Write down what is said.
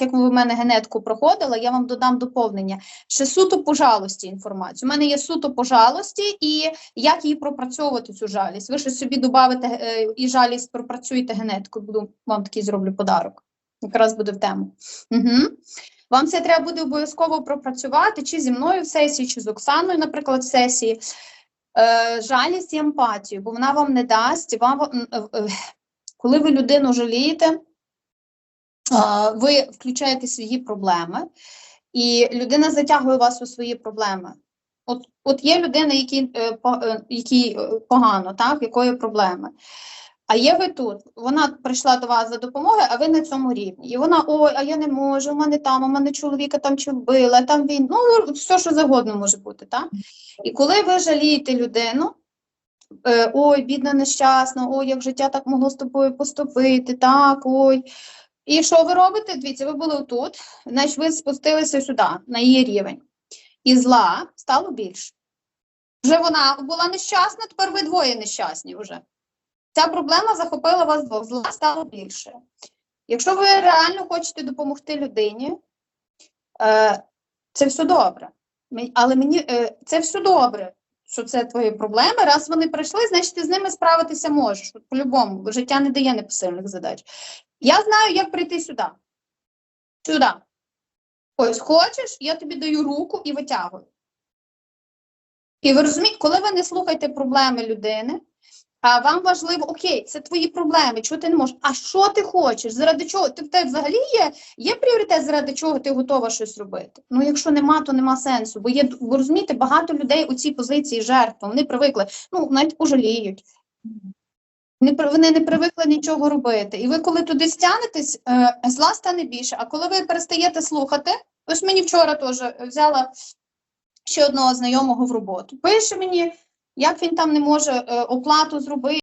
як ви в мене генетку проходила, я вам додам доповнення. Ще суто по жалості інформацію. У мене є суто по жалості, і як її пропрацьовувати цю жалість. Ви ще собі додавите е, і жалість пропрацюєте генетику. Буду вам такий зроблю подарок. Якраз буде в тему. Угу. Вам це треба буде обов'язково пропрацювати, чи зі мною в сесії, чи з Оксаною, наприклад, в сесії. Е, жалість і емпатію, бо вона вам не дасть. Вам, е, е, коли ви людину жалієте, ви включаєте свої проблеми, і людина затягує вас у свої проблеми. От, от є людина, якій, е, е, е, погано, так, якої проблеми. А є ви тут, вона прийшла до вас за допомогою, а ви на цьому рівні. І вона, ой, а я не можу, у мене там, у мене чоловіка там чи вбили, а там він, ну, все, що завгодно може бути, так? І коли ви жалієте людину, ой, бідна нещасна, ой, як життя так могло з тобою поступити, так, ой. І що ви робите? Дивіться, ви були тут, значить ви спустилися сюди, на її рівень. І зла стало більше. Вже вона була нещасна, тепер ви двоє нещасні вже. Ця проблема захопила вас двох, зла стало більше. Якщо ви реально хочете допомогти людині, е, це все добре. Але мені е, це все добре, що це твої проблеми. Раз вони прийшли, значить ти з ними справитися можеш. По-любому, життя не дає непосильних задач. Я знаю, як прийти сюди. Сюди. Ось хочеш, я тобі даю руку і витягую. І ви розумієте, коли ви не слухаєте проблеми людини, а вам важливо, окей, це твої проблеми, чого ти не можеш. А що ти хочеш? Заради чого? Ти в взагалі є, є пріоритет, заради чого ти готова щось робити? Ну, якщо нема, то нема сенсу. Бо є, ви розумієте, багато людей у цій позиції жертва. Вони привикли, ну, навіть пожаліють. Не, вони не привикли нічого робити. І ви, коли туди стягнетесь, е, зла стане більше. А коли ви перестаєте слухати, ось мені вчора теж взяла ще одного знайомого в роботу. Пише мені, як він там не може е, оплату зробити.